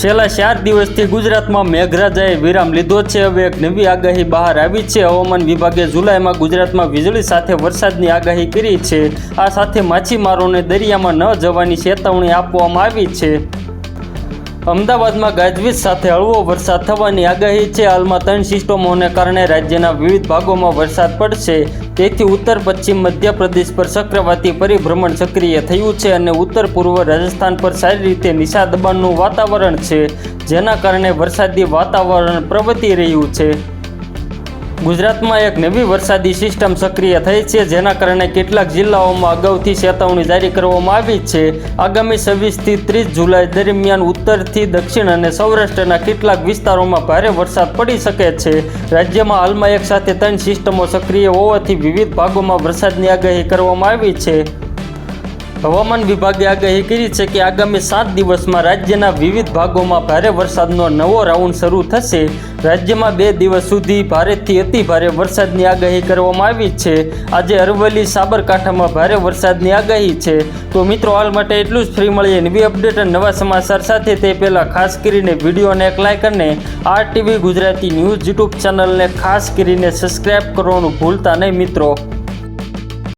છેલ્લા ચાર દિવસથી ગુજરાતમાં મેઘરાજાએ વિરામ લીધો છે. હવે એક નવી આગાહી બહાર આવી છે. હવામાન વિભાગે જુલાઈમાં ગુજરાતમાં વીજળી સાથે વરસાદની આગાહી કરી છે. આ સાથે માછીમારોને દરિયામાં ન જવાની ચેતવણી આપવામાં આવી છે. અમદાવાદમાં ગાજવીજ સાથે હળવો વરસાદ થવાની આગાહી છે. હાલમાં ત્રણ સિસ્ટમોને કારણે રાજ્યના વિવિધ ભાગોમાં વરસાદ પડશે. તેથી ઉત્તર, પશ્ચિમ, મધ્યપ્રદેશ પર ચક્રવાતી પરિભ્રમણ સક્રિય થયું છે અને ઉત્તર, પૂર્વ રાજસ્થાન પર સારી રીતે નિશા દબાણનું વાતાવરણ છે, જેના કારણે વરસાદી વાતાવરણ પ્રવર્તી રહ્યું છે. ગુજરાતમાં એક નવી વરસાદી સિસ્ટમ સક્રિય થઈ છે, જેના કારણે કેટલાક જિલ્લાઓમાં અગાઉથી ચેતવણી જારી કરવામાં આવી છે. આગામી છવ્વીસથી ત્રીસ જુલાઈ દરમિયાન ઉત્તરથી દક્ષિણ અને સૌરાષ્ટ્રના કેટલાક વિસ્તારોમાં ભારે વરસાદ પડી શકે છે. રાજ્યમાં હાલમાં એક સાથે ત્રણ સિસ્ટમો સક્રિય હોવાથી વિવિધ ભાગોમાં વરસાદની આગાહી કરવામાં આવી છે. હવામાન વિભાગે આગાહી કરી છે કે આગામી સાત દિવસમાં રાજ્યના વિવિધ ભાગોમાં ભારે વરસાદનો નવો રાઉન્ડ શરૂ થશે. રાજ્યમાં બે દિવસ સુધી ભારેથી અતિ ભારે વરસાદની આગાહી કરવામાં આવી છે. આજે અરવલ્લી, સાબરકાંઠામાં ભારે વરસાદની આગાહી છે. તો મિત્રો, હાલ માટે એટલું જ. ફ્રી મળીએ નવી અપડેટ અને નવા સમાચાર સાથે. તે પહેલાં ખાસ કરીને વિડીયોને એક લાઇક અને R TV Gujarati news YouTube ચેનલને ખાસ કરીને સબસ્ક્રાઈબ કરવાનું ભૂલતા નહીં મિત્રો.